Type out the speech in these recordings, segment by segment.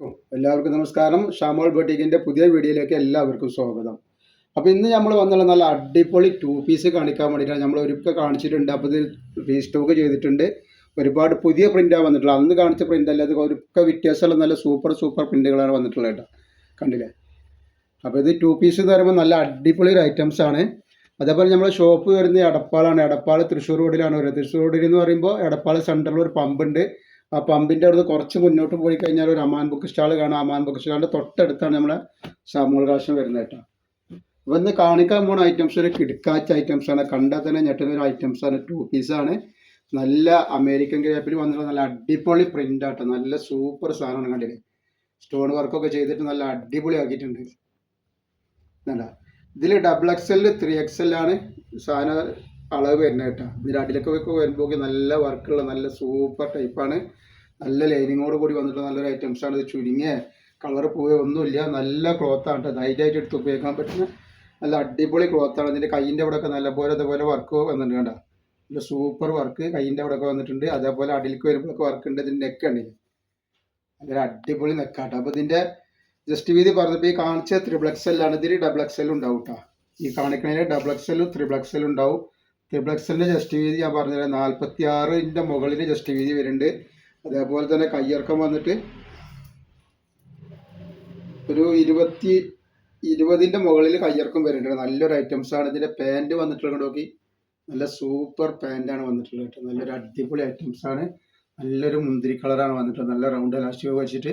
എല്ലാവർക്കും നമസ്കാരം. ഷാമോൾ ബൊട്ടീക്കിന്റെ പുതിയ വീഡിയോയിലേക്ക് എല്ലാവർക്കും സ്വാഗതം. അപ്പോൾ ഇന്ന് നമ്മൾ വന്നുള്ള നല്ല അടിപൊളി ടു പീസ് കാണിക്കാൻ വേണ്ടിയിട്ടാണ് നമ്മൾ ഒരുക്ക കാണിച്ചിട്ടുണ്ട്. അപ്പോൾ ഇത് റീസ്റ്റോക്ക് ചെയ്തിട്ടുണ്ട്. ഒരുപാട് പുതിയ പ്രിന്റാണ് വന്നിട്ടുള്ളത്. അന്ന് കാണിച്ച പ്രിന്റ് അല്ല അത് ഒരുക്ക വ്യത്യാസമുള്ള നല്ല സൂപ്പർ സൂപ്പർ പ്രിന്റുകളാണ് വന്നിട്ടുള്ളത് കേട്ടോ. കണ്ടില്ലേ? അപ്പോൾ ഇത് ടു പീസ് എന്ന് പറയുമ്പോൾ നല്ല അടിപൊളി ഒരു ഐറ്റംസ് ആണ്. അതേപോലെ നമ്മൾ ഷോപ്പ് വരുന്നത് എടപ്പാളാണ്. എടപ്പാൾ തൃശ്ശൂർ റോഡിലാണ് വരുന്നത്. തൃശ്ശൂർ റോഡിൽ എന്ന് പറയുമ്പോൾ എടപ്പാൾ സെന്ററിൽ ഒരു പമ്പുണ്ട് ആ പമ്പിന്റെ അവിടുന്ന് കുറച്ച് മുന്നോട്ട് പോയി കഴിഞ്ഞാൽ ഒരു അമാൻ ബുക്ക് സ്റ്റാൾ കാണാം. അമാൻ ബുക്ക് സ്റ്റാളിന്റെ തൊട്ടടുത്താണ് നമ്മളെ സാമൂഹ്യ കാശം വരുന്നത് കേട്ടോ. അപ്പോൾ ഇന്ന് കാണിക്കാൻ പോണ ഐറ്റംസ് ഒരു കിടക്കാച്ച ഐറ്റംസ് ആണ്. കണ്ടാൽ തന്നെ ഞെട്ടുന്ന ഒരു ഐറ്റംസ് ആണ് ടു പീസാണ് നല്ല അമേരിക്കൻ ഗ്രേപ്പിൽ വന്നിട്ടുള്ള നല്ല അടിപൊളി പ്രിന്റ് ആട്ടോ നല്ല സൂപ്പർ സാധനമാണ് കണ്ടില്ലേ? സ്റ്റോൺ വർക്കൊക്കെ ചെയ്തിട്ട് നല്ല അടിപൊളി ആക്കിയിട്ടുണ്ട്. ഇതിൽ double X L three X L ആണ്. സാധനം അളവ് വരുന്നത് കേട്ടോ. ഇതിന്റെ അടിയിലൊക്കെ വരുമ്പോൾ നല്ല വർക്കുള്ള നല്ല സൂപ്പർ ടൈപ്പാണ് നല്ല ലൈനിങ്ങോട് കൂടി വന്നിട്ട് നല്ലൊരു ഐറ്റംസ് ആണ് ഇത്. ചുരുങ്ങിയ കളർ പോയ ഒന്നുമില്ല. നല്ല ക്ലോത്താണ് കേട്ടോ. ധൈര്യമായിട്ട് എടുത്ത് ഉപയോഗിക്കാൻ പറ്റുന്ന നല്ല അടിപൊളി ക്ലോത്താണ് ഇതിന്റെ കൈയിന്റെ അവിടെയൊക്കെ നല്ലപോലെ അതേപോലെ വർക്ക് വന്നിട്ടുണ്ട് കേട്ടോ നല്ല സൂപ്പർ വർക്ക് കൈയിന്റെ അവിടെയൊക്കെ വന്നിട്ടുണ്ട്. അതേപോലെ അടിയിലേക്ക് വരുമ്പോഴൊക്കെ വർക്ക് ഉണ്ട്. ഇതിന്റെ നെക്ക് ഉണ്ട് നല്ലൊരു അടിപൊളി നെക്കാട്ടോ അപ്പോൾ ഇതിന്റെ ജസ്റ്റ് വീതി പറഞ്ഞപ്പോൾ ഈ കാണിച്ച ത്രിബിൾ എല്ലാണ് ഇതിൽ ഡബിൾ എക്സ് എൽ ഉണ്ടാവും കേട്ടോ. ഈ കാണിക്കണതിൽ ഡബിൾ എക്സ് എല്ലും ത്രിബിൾ എക്സ് എൽ ഉണ്ടാവും. എല്ലിന്റെ ജസ്റ്റ് വീതി ഞാൻ പറഞ്ഞത് നാൽപ്പത്തി ആറിന്റെ മുകളിൽ ജസ്റ്റ് വീതി വരുന്നുണ്ട്. അതേപോലെ തന്നെ കയ്യിറക്കം വന്നിട്ട് ഒരു ഇരുപത്തി ഇരുപതിന്റെ മുകളിൽ കയ്യിറക്കം വരുന്നുണ്ട് നല്ലൊരു ഐറ്റംസ് ആണ്. ഇതിന്റെ പാന്റ് വന്നിട്ടുള്ളത് നോക്കി. നല്ല സൂപ്പർ പാന്റാണ് വന്നിട്ടുള്ളത് കേട്ടോ. നല്ലൊരു അടിപൊളി ഐറ്റംസ് ആണ്. നല്ലൊരു മുന്തിരി കളറാണ് വന്നിട്ടുള്ളത്. നല്ല റൗണ്ട് ഇലാസ്റ്റിക് വെച്ചിട്ട്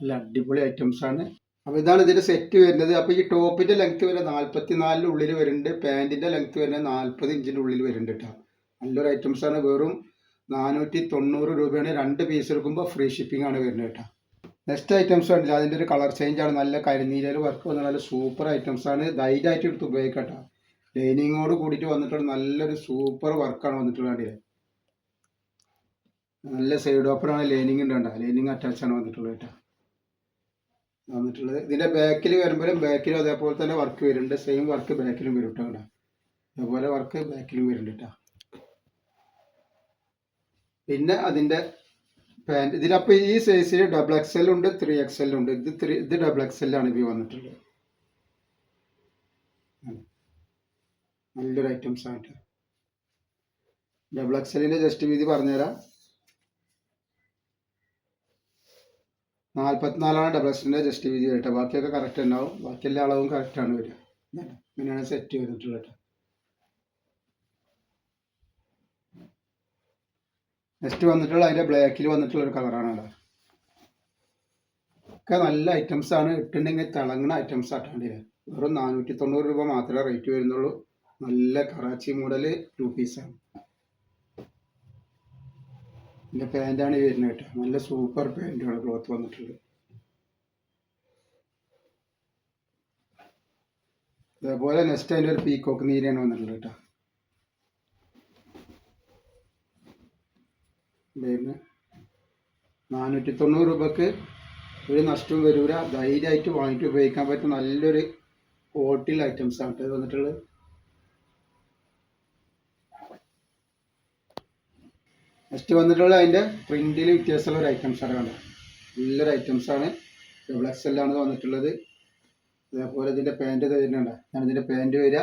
നല്ല അടിപൊളി ഐറ്റംസ് ആണ്. അപ്പോൾ ഇതാണ് ഇതിന്റെ സെറ്റ് വരുന്നത്. അപ്പോൾ ഈ ടോപ്പിന്റെ ലെങ്ത് വരെ നാൽപ്പത്തി നാലിന്റെ ഉള്ളിൽ വരുന്നുണ്ട് പാന്റിന്റെ ലെങ്ത് വരെ നാൽപ്പത് ഇഞ്ചിന്റെ ഉള്ളിൽ വരുന്നുണ്ട് കേട്ടോ നല്ലൊരു ഐറ്റംസ് ആണ്. വെറും നാനൂറ്റി തൊണ്ണൂറ് രൂപയാണ്. രണ്ട് പീസ് എടുക്കുമ്പോൾ ഫ്രീ ഷിപ്പിംഗ് ആണ് വരുന്നത് കേട്ടോ നെക്സ്റ്റ് ഐറ്റംസ് കണ്ടില്ല? അതിന്റെ ഒരു കളർ ചേഞ്ച് ആണ്. നല്ല കരിനീരൽ വർക്ക് വന്ന നല്ല സൂപ്പർ ഐറ്റംസ് ആണ്. ധൈര്യമായിട്ട് എടുത്ത് ഉപയോഗിക്കട്ടോ കേട്ടോ ലൈനിങ്ങോട് കൂടിയിട്ട് വന്നിട്ടുള്ള നല്ലൊരു സൂപ്പർ വർക്കാണ് വന്നിട്ടുള്ളത് കണ്ടില്ലേ? നല്ല സൈഡ് ഓപ്പറാണ് ലൈനിങ് ഉണ്ട് കേട്ടോ ലൈനിങ് അറ്റാച്ച് ആണ് വന്നിട്ടുള്ളത് കേട്ടോ വന്നിട്ടുള്ളത്. ഇതിന്റെ ബാക്കിൽ വരുമ്പോഴും ബാക്കിലും അതേപോലെ തന്നെ വർക്ക് വരുന്നുണ്ട്. സെയിം വർക്ക് ബാക്കിലും വരും കേട്ടോ കേട്ടോ അതേപോലെ വർക്ക് ബാക്കിലും വരുന്നുണ്ട് കേട്ടോ പിന്നെ അതിന്റെ പാന്റ് ഇതിലപ്പോൾ ഈ സൈസിൽ ഡബിൾ എക്സ് എൽ ഉണ്ട് ത്രീ എക്സ് എൽ ഉണ്ട്. ഇത് ത്രീ ഇത് ഡബിൾ എക്സ് എല്ലാണ് ഇപ്പോൾ വന്നിട്ടുള്ളത്. നല്ലൊരു ഐറ്റംസ് ആണ് ഡബിൾ എക്സ് എല്ലിന്റെ ജസ്റ്റ് വീതി പറഞ്ഞുതരാം. നാൽപ്പത്തിനാലാണ് ഡബിൾ എക്സിന്റെ ജസ്റ്റ് വീതി കേട്ടോ. ബാക്കിയൊക്കെ കറക്റ്റ് ഉണ്ടാവും ബാക്കി എല്ലാ അളവും കറക്റ്റാണ് വരിക. ഇങ്ങനെയാണ് സെറ്റ് ചെയ്തിട്ടുള്ളത് നെക്സ്റ്റ് വന്നിട്ടുള്ള അതിന്റെ ബ്ലാക്കിൽ വന്നിട്ടുള്ള ഒരു കളറാണ് അവിടെ ഒക്കെ നല്ല ഐറ്റംസ് ആണ്. ഇട്ടുണ്ടെങ്കിൽ തിളങ്ങുന്ന ഐറ്റംസ് ആട്ടാണ്ടില്ല വെറും നാനൂറ്റി തൊണ്ണൂറ് രൂപ മാത്രമേ റേറ്റ് വരുന്നുള്ളൂ. നല്ല കറാച്ചി മോഡൽ ടു പീസാണ് ഇതിന്റെ പാന്റാണ് വരുന്നത് കേട്ടോ. നല്ല സൂപ്പർ പാന്റാണ് ക്ലോത്ത് വന്നിട്ടുള്ളത്. അതേപോലെ നെക്സ്റ്റ് അതിന്റെ ഒരു പീക്കോക്ക് നീരാണ് വന്നിട്ടുള്ളത് കേട്ടോ. നാനൂറ്റി തൊണ്ണൂറ് രൂപക്ക് ഒരു നഷ്ടവും വരില്ല ധൈര്യമായിട്ട് വാങ്ങിയിട്ട് ഉപയോഗിക്കാൻ പറ്റുന്ന നല്ലൊരു ഹോട്ടൽ ഐറ്റംസ് ആണ് കേട്ടോ വന്നിട്ടുള്ളത്. നെക്സ്റ്റ് വന്നിട്ടുള്ള അതിന്റെ പ്രിന്റിൽ വ്യത്യാസമുള്ള ഒരു ഐറ്റംസ് ആണ് കണ്ടോ നല്ലൊരു ഐറ്റംസ് ആണ്. ഡബിൾ എക്സ് എല്ലാണ് വന്നിട്ടുള്ളത്. അതേപോലെ ഇതിന്റെ പാന്റ് തരുന്നുണ്ട് ഞാൻ ഇതിന്റെ പാന്റ് വരിക.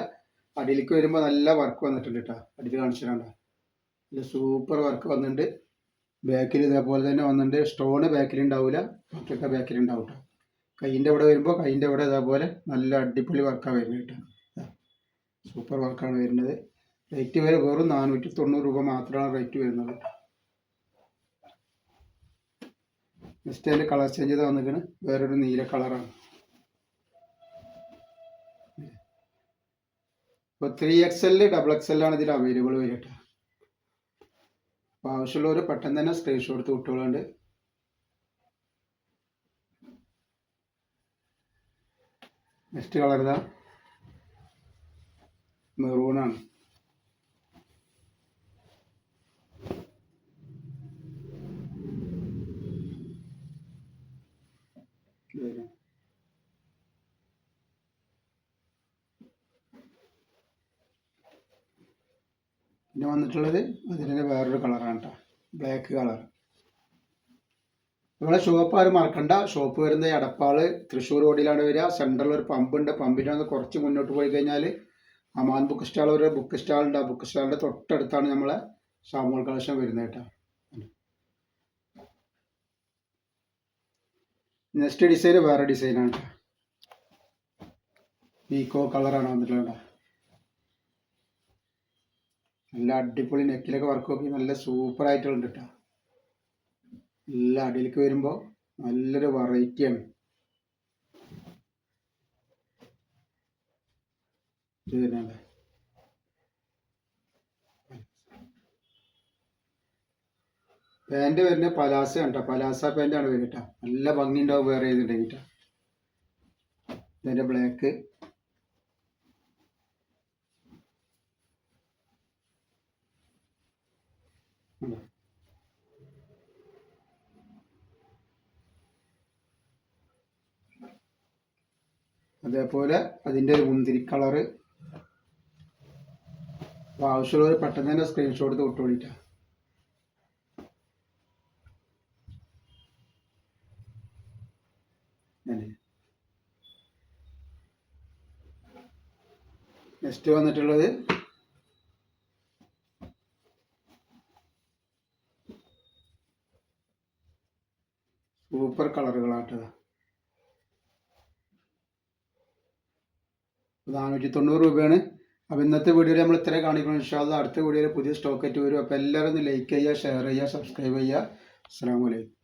അടിയിലേക്ക് വരുമ്പോൾ നല്ല വർക്ക് വന്നിട്ടുണ്ട് കേട്ടോ അടിയിൽ കാണിച്ചിട്ടുണ്ട് നല്ല സൂപ്പർ വർക്ക് വന്നിട്ടുണ്ട്. ബാക്കിൽ ഇതേപോലെ തന്നെ വന്നിട്ടുണ്ട്. സ്റ്റോണ് ബാക്കിൽ ഉണ്ടാവില്ല ബാക്കിയൊക്കെ ബാക്കിൽ ഉണ്ടാവും കേട്ടോ കൈയിന്റെ ഇവിടെ വരുമ്പോൾ കൈയിന്റെ ഇവിടെ ഇതേപോലെ നല്ല അടിപൊളി വർക്കാണ് വരുന്നത് കേട്ടോ സൂപ്പർ വർക്കാണ് വരുന്നത്. റേറ്റ് വരെ വെറും നാനൂറ്റി തൊണ്ണൂറ് രൂപ മാത്രമാണ് റേറ്റ് വരുന്നത് അതിന്റെ കളർ ചേഞ്ച് ചെയ്ത് വന്നിരിക്കുന്നത് വേറൊരു നീല കളറാണ് ഇപ്പോൾ three X L double X എല്ലാണ് ഇതിൽ അവൈലബിൾ വരിക അപ്പോൾ ആവശ്യമുള്ളവർ പെട്ടെന്ന് തന്നെ സ്ക്രീൻഷോട്ട് എടുത്ത് നെക്സ്റ്റ് കളർ ഇതാ. മെറൂണാണ് പിന്നെ വന്നിട്ടുള്ളത് അതിന്റെ വേറൊരു കളറാണ് കേട്ടോ. Black colour. നമ്മളെ ഷോപ്പ് ആരും മറക്കണ്ട. ഷോപ്പ് വരുന്നത് എടപ്പാൾ തൃശ്ശൂർ റോഡിലാണ് വരിക. സെൻട്രലിൽ ഒരു പമ്പുണ്ട് പമ്പിന്റെ ഒന്ന് കുറച്ച് മുന്നോട്ട് പോയി കഴിഞ്ഞാൽ അമാൻ ബുക്ക് സ്റ്റാൾ ഒരു ബുക്ക് സ്റ്റാൾ ഉണ്ട്. ആ ബുക്ക് സ്റ്റാളിന്റെ തൊട്ടടുത്താണ് നമ്മളെ ഷാമോൾ കളക്ഷൻ വരുന്നത് കേട്ടോ. നെക്സ്റ്റ് ഡിസൈൻ വേറെ ഡിസൈനാണ് പീക്കോ കളറാണ് വന്നിട്ടുള്ളത് നല്ല അടിപൊളി നെക്കിലൊക്കെ വർക്ക് നോക്കി നല്ല സൂപ്പർ ആയിട്ടുണ്ട് കേട്ടോ. നല്ല അടിയിലേക്ക് വരുമ്പോൾ നല്ലൊരു വെറൈറ്റിയാണ് പാന്റ് വരുന്നത് പലാസ കണ്ടോ? പലാസ പാന്റാണ് വരുന്നത് നല്ല ഭംഗി ഉണ്ടാവും വേറെ ചെയ്തിട്ടുണ്ടെങ്കിൽ ഇതിന്റെ ബ്ലാക്ക് അതേപോലെ അതിന്റെ ഒരു മുന്തിരി കളറ് ആവശ്യമുള്ളവർ പെട്ടെന്ന് തന്നെ സ്ക്രീൻഷോട്ട് എടുത്ത് വിട്ടോളിട്ടാ നെക്സ്റ്റ് വന്നിട്ടുള്ളത് സൂപ്പർ കളറുകളാട്ടത്. നാനൂറ്റി തൊണ്ണൂറ് രൂപയാണ്. അപ്പോൾ ഇന്നത്തെ വീഡിയോയിൽ നമ്മൾ ഇത്രയും കാണിക്കണം ഇൻഷാല്ല അടുത്ത വീഡിയോയിൽ പുതിയ സ്റ്റോക്ക് ആയിട്ട് വരും. അപ്പോൾ എല്ലാവരും ഒന്ന് ലൈക്ക് ചെയ്യുക ഷെയർ ചെയ്യുക സബ്സ്ക്രൈബ് ചെയ്യുക. അസ്സാം വലൈക്കും